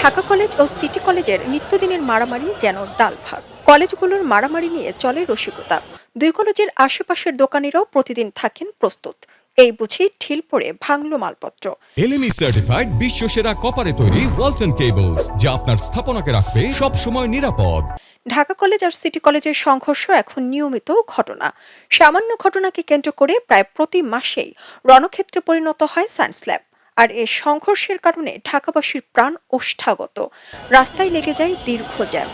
Dhaka college ও city কলেজের নিত্যদিনের মারামারি যেন ডাল ভাগ কলেজগুলোর মারামারি নিয়ে চলে রসিকতা। দুই কলেজের আশেপাশের দোকানিরাও প্রতিদিন থাকেন প্রস্তুত। এই বুঝি ঢিল পড়ে ভাঙলো মালপত্র। এলএমই সার্টিফাইড বিশ্ব সেরা কপারে তৈরি ওয়ালটন কেবলস যা আপনার স্থাপনাকে রাখবে সব সময় নিরাপদ। ঢাকা কলেজ আর সিটি কলেজের সংঘর্ষ এখন নিয়মিত ঘটনা। সামান্য ঘটনাকে কেন্দ্র করে প্রায় প্রতি মাসেই রণক্ষেত্রে পরিণত হয় সায়েন্স ল্যাব। আর এ সংঘর্ষের কারণে ঢাকাবাসীর প্রাণ ওষ্ঠাগত। রাস্তায় লেগে যায় দীর্ঘ জ্যাম।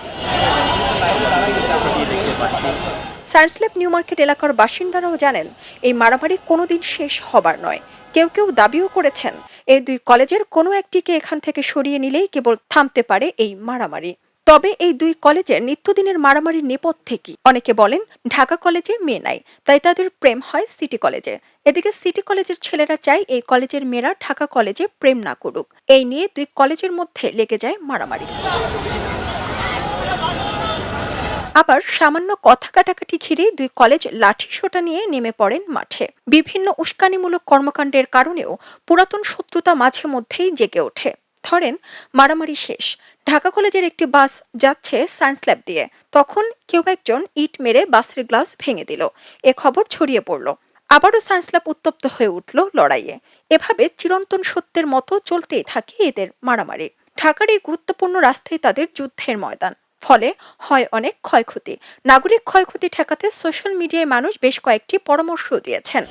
সায়েন্স নিউ মার্কেট এলাকার বাসিন্দারাও জানেন, এই মারামারি কোনোদিন শেষ হবার নয়। কেউ কেউ দাবিও করেছেন, এই দুই কলেজের কোনো একটিকে এখান থেকে সরিয়ে নিলেই কেবল থামতে পারে এই মারামারি। তবে এই দুই কলেজের নিত্যদিনের মারামারির নেপথ্যে কি? অনেকে বলেন, ঢাকা কলেজে মেয়ে নাই, তাই তাদের প্রেম হয় সিটি কলেজে। এদিকে সিটি কলেজের ছেলেরা চায় এই কলেজের মেয়েরা ঢাকা কলেজে প্রেম না করুক। এই নিয়ে দুই কলেজের মধ্যে লেগে যায় মারামারি। আবার সামান্য কথা কাটাকাটি ঘিরে দুই কলেজ লাঠি সোটা নিয়ে নেমে পড়েন মাঠে। বিভিন্ন উস্কানিমূলক কর্মকাণ্ডের কারণেও পুরাতন শত্রুতা মাঝে মধ্যেই জেগে ওঠে। ধরেন, মারামারি শেষ। ঢাকা কলেজের একটি বাস যাচ্ছে সায়েন্স ল্যাব দিয়ে। তখন কেউ একজন ইট মেরে বাসের গ্লাস ভেঙে দিল। এ খবর ছড়িয়ে পড়ল। আবারও সায়েন্স ল্যাব উত্তপ্ত হয়ে উঠল লড়াইয়ে। এভাবে চিরন্তন সত্যের মতো চলতেই থাকে এদের মারামারি। ঢাকার এই গুরুত্বপূর্ণ রাস্তায় তাদের যুদ্ধের ময়দান। ফলে হয় অনেক ক্ষয়ক্ষতি। নাগরিক ক্ষয়ক্ষতি ঠেকাতে সোশ্যাল মিডিয়ায় মানুষ বেশ কয়েকটি পরামর্শ দিয়েছেন।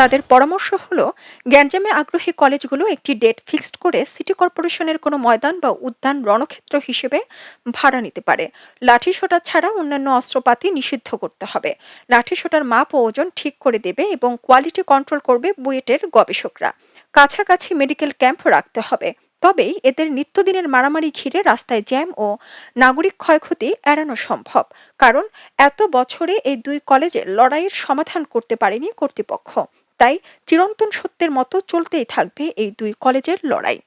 তাদের পরামর্শ হলো, গ্যাঞ্জামে আগ্রহী কলেজগুলো একটি ডেট ফিক্সড করে সিটি কর্পোরেশনের কোনো ময়দান বা উদ্যান রণক্ষেত্র হিসেবে ভাড়া নিতে পারে। লাঠি সোটা ছাড়া অন্যান্য অস্ত্রপাতি নিষিদ্ধ করতে হবে। লাঠি সোটার মাপ ও ওজন ঠিক করে দেবে এবং কোয়ালিটি কন্ট্রোল করবে বুয়েটের গবেষকরা। কাছাকাছি মেডিকেল ক্যাম্প রাখতে হবে। তবেই এদের নিত্যদিনের মারামারি ঘিরে রাস্তায় জ্যাম ও নাগরিক ক্ষয়ক্ষতি এড়ানো সম্ভব, কারণ এত বছরে এই দুই কলেজে লড়াইয়ের সমাধান করতে পারেনি কর্তৃপক্ষ। তাই চিরন্তন সত্যের মতো চলতেই থাকবে এই দুই কলেজের লড়াই।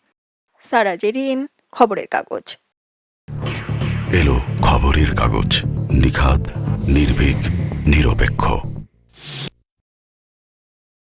সারা জেরিন, খবরের কাগজ। এলো খবরের কাগজ, নিখাদ, নির্ভীক, নিরপেক্ষ।